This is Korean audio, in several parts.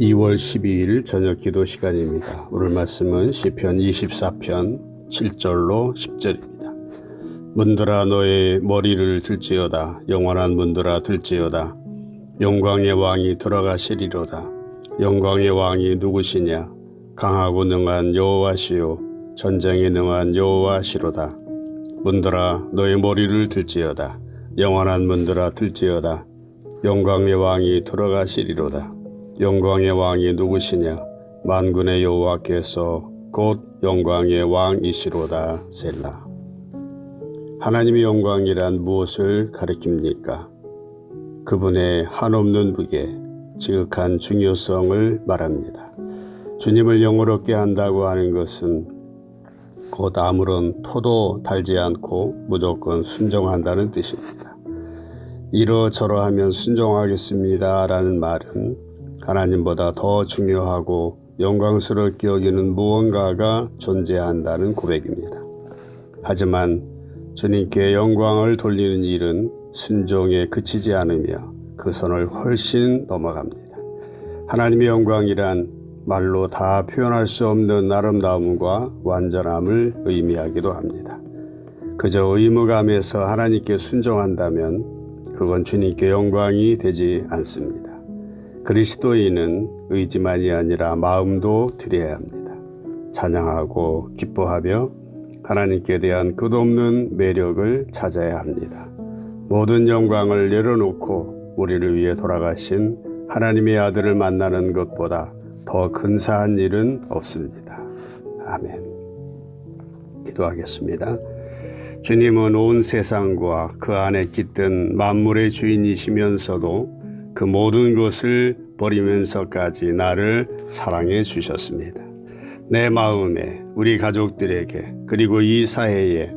2월 12일 저녁 기도 시간입니다. 오늘 말씀은 시편 24편 7절로 10절입니다. 문들아 너의 머리를 들지어다. 영원한 문들아 들지어다. 영광의 왕이 돌아가시리로다. 영광의 왕이 누구시냐? 강하고 능한 여호와시요. 전쟁에 능한 여호와시로다. 문들아 너의 머리를 들지어다. 영원한 문들아 들지어다. 영광의 왕이 돌아가시리로다 영광의 왕이 누구시냐 만군의 여호와께서 곧 영광의 왕이시로다 셀라 하나님의 영광이란 무엇을 가리킵니까? 그분의 한없는 무게, 지극한 중요성을 말합니다. 주님을 영어롭게 한다고 하는 것은 곧 아무런 토도 달지 않고 무조건 순종한다는 뜻입니다. 이러저러하면 순종하겠습니다. 라는 말은 하나님보다 더 중요하고 영광스럽게 여기는 무언가가 존재한다는 고백입니다. 하지만 주님께 영광을 돌리는 일은 순종에 그치지 않으며 그 선을 훨씬 넘어갑니다. 하나님의 영광이란 말로 다 표현할 수 없는 아름다움과 완전함을 의미하기도 합니다. 그저 의무감에서 하나님께 순종한다면 그건 주님께 영광이 되지 않습니다. 그리스도인은 의지만이 아니라 마음도 드려야 합니다. 찬양하고 기뻐하며 하나님께 대한 끝없는 매력을 찾아야 합니다. 모든 영광을 내려놓고 우리를 위해 돌아가신 하나님의 아들을 만나는 것보다 더 근사한 일은 없습니다. 아멘. 기도하겠습니다. 주님은 온 세상과 그 안에 깃든 만물의 주인이시면서도 그 모든 것을 버리면서까지 나를 사랑해 주셨습니다. 내 마음에 우리 가족들에게 그리고 이 사회에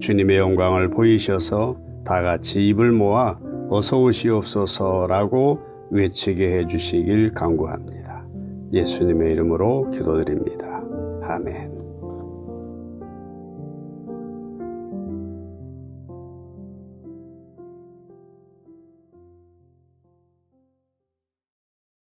주님의 영광을 보이셔서 다 같이 입을 모아 어서 오시옵소서라고 외치게 해 주시길 간구합니다. 예수님의 이름으로 기도드립니다. 아멘.